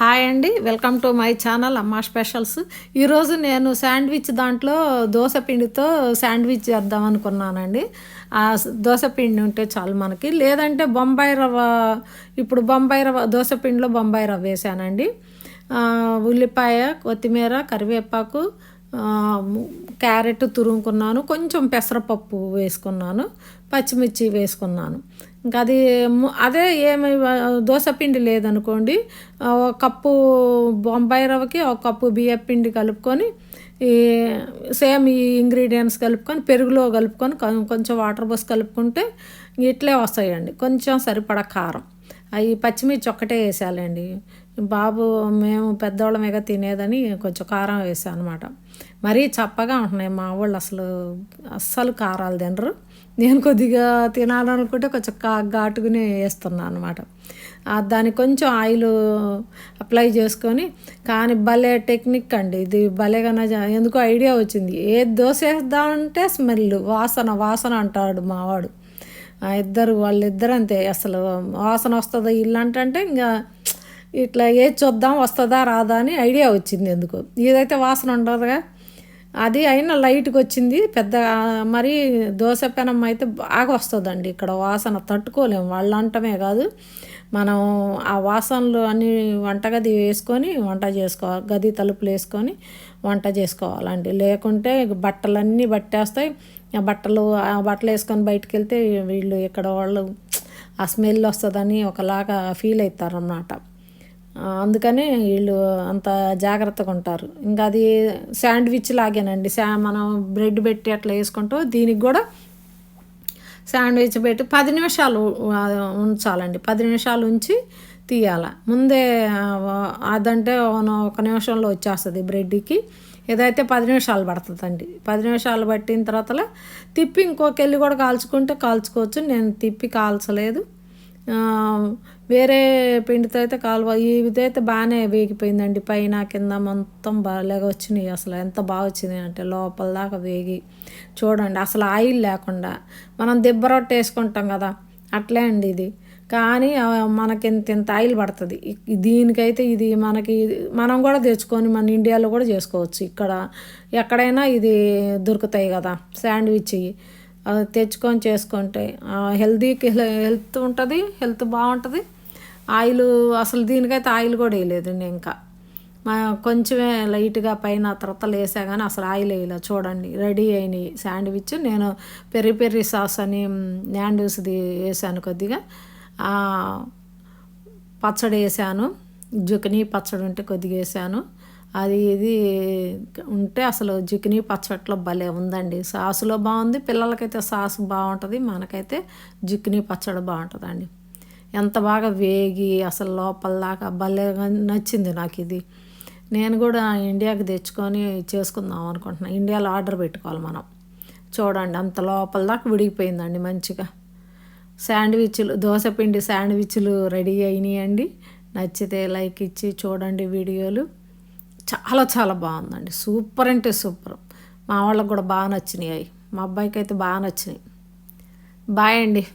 Hi అండి. Welcome to my channel అమ్మ specials. ఈరోజు నేను శాండ్విచ్ దాంట్లో దోశ పిండితో శాండ్విచ్ చేద్దాం అనుకున్నానండి. ఆ దోశ పిండి ఉంటే చాలు మనకి. లేదంటే బొంబాయి రవ్వ ఇప్పుడు బొంబాయి రవ్వ దోశ పిండిలో బొంబాయి రవ్వ వేసానండి. ఉల్లిపాయ కొత్తిమీర కరివేపాకు క్యారెట్ తురుముకున్నాను కొంచెం పెసరపప్పు వేసుకున్నాను పచ్చిమిర్చి వేసుకున్నాను. ఇంకా అది అదే ఏమి దోశ పిండి లేదనుకోండి ఒక కప్పు బొంబాయి రవ్వకి ఒక కప్పు బియ్యం పిండి కలుపుకొని ఈ సేమ్ ఈ ఇంగ్రీడియంట్స్ కలుపుకొని పెరుగులో కలుపుకొని కొంచెం వాటర్ పోసి కలుపుకుంటే ఇట్లే వస్తాయండి. కొంచెం సరిపడా కారం. అవి పచ్చిమిర్చి ఒక్కటే వేసాలండి. బాబు మేము పెద్దవాళ్ళమేగా తినేదని కొంచెం కారం వేసాను అనమాట మరీ చప్పగా ఉంటున్నాయి మా వాళ్ళు అసలు అస్సలు కారాలు తినరు. నేను కొద్దిగా తినాలనుకుంటే కొంచెం కా ఘాటుగానే వేస్తున్నాను అనమాట దానికి కొంచెం ఆయిల్ అప్లై చేసుకొని కానీ భలే టెక్నిక్ అండి ఇది. భలేగానే జా- ఎందుకో ఐడియా వచ్చింది. ఏ దోశ వేద్దామంటే స్మెల్ వాసన వాసన అంటాడు మావాడు ఆ ఇద్దరు వాళ్ళిద్దరు అంతే. అసలు వాసన వస్తుందో ఇల్లు అంటే ఇంకా ఇట్లా ఏది చూద్దాం వస్తుందా రాదా అని ఐడియా వచ్చింది ఎందుకు. ఇదైతే వాసన ఉండదుగా అది అయినా లైట్కి వచ్చింది పెద్ద మరి దోశ పెనం అయితే బాగా వస్తుందండి ఇక్కడ. వాసన తట్టుకోలేము వాళ్ళు అంటమే కాదు. మనం ఆ వాసనలు అన్ని వంటగది వేసుకొని వంట చేసుకోవాలి గది తలుపులు వేసుకొని వంట చేసుకోవాలండి. లేకుంటే బట్టలన్నీ బట్టేస్తాయి. ఆ బట్టలు ఆ బట్టలు వేసుకొని బయటికి వెళ్తే వీళ్ళు ఇక్కడ వాళ్ళు ఆ స్మెల్ వస్తుందని ఒకలాగా ఫీల్ అవుతారు అన్నమాట అందుకనే వీళ్ళు అంత జాగ్రత్తగా ఉంటారు. ఇంకా అది శాండ్విచ్ లాగేనండి. శా మనం బ్రెడ్ పెట్టి అట్లా వేసుకుంటూ దీనికి కూడా శాండ్విచ్ పెట్టి పది నిమిషాలు ఉంచాలండి. పది నిమిషాలు ఉంచి తీయాల. ముందే అదంటే ఒక- ఒక నిమిషంలో వచ్చేస్తుంది బ్రెడ్కి ఏదైతే పది నిమిషాలు పడుతుందండి. పది నిమిషాలు పట్టిన తర్వాత తిప్పి ఇంకొకెళ్ళి కూడా కాల్చుకుంటే కాల్చుకోవచ్చు. నేను తిప్పి కాల్చలేదు. వేరే పిండితో అయితే కాలువ ఇదైతే బాగానే వేగిపోయిందండి. పైన కింద మొత్తం బాగా వచ్చినాయి. అసలు ఎంత బాగా వచ్చింది అంటే లోపల దాకా వేగి. చూడండి అసలు ఆయిల్ లేకుండా. మనం దిబ్బ రొట్టె వేసుకుంటాం కదా అట్లే అండి ఇది. కానీ మనకి ఇంత ఇంత ఆయిల్ పడుతుంది. దీనికైతే ఇది మనకి మనం కూడా తెచ్చుకొని మన ఇండియాలో కూడా చేసుకోవచ్చు. ఇక్కడ ఎక్కడైనా ఇది దొరుకుతాయి కదా శాండ్విచ్ తెచ్చుకొని చేసుకుంటే హెల్దీకి హెల్త్ ఉంటుంది హెల్త్ బాగుంటుంది. ఆయిల్ అసలు దీనికైతే ఆయిల్ కూడా వేయలేదండి ఇంకా. మా కొంచెమే లైట్గా పైన త్రతలు వేసా కానీ అసలు ఆయిల్ వేయలే. చూడండి రెడీ అయినాయి శాండ్విచ్. నేను పెరి పెరి సాస్ అని న్యాండూస్ది వేసాను కొద్దిగా. పచ్చడి వేసాను. జుకనీ పచ్చడి ఉంటే కొద్దిగా వేసాను. అది ఇది ఉంటే అసలు జుకినీ పచ్చట్లో భలే ఉందండి. సాసులో బాగుంది పిల్లలకైతే సాస్ బాగుంటుంది మనకైతే జుకినీ పచ్చడి బాగుంటుందండి. ఎంత బాగా వేగి అసలు లోపల దాకా భలేగా నచ్చింది నాకు ఇది. నేను కూడా ఇండియాకి తెచ్చుకొని చేసుకుందాం అనుకుంటున్నాను ఇండియాలో ఆర్డర్ పెట్టుకోవాలి మనం. చూడండి అంత లోపల దాకా విడిగిపోయిందండి మంచిగా. శాండ్విచ్లు దోశపిండి శాండ్విచ్లు రెడీ అయినాయండి. నచ్చితే లైక్ ఇచ్చి చూడండి వీడియోలు. చాలా చాలా బాగుందండి. సూపర్ అంటే సూపర్. మా వాళ్ళకి కూడా బాగా నచ్చినాయి అవి. మా అబ్బాయికి అయితే బాగా నచ్చినాయి. బాయ్ అండి.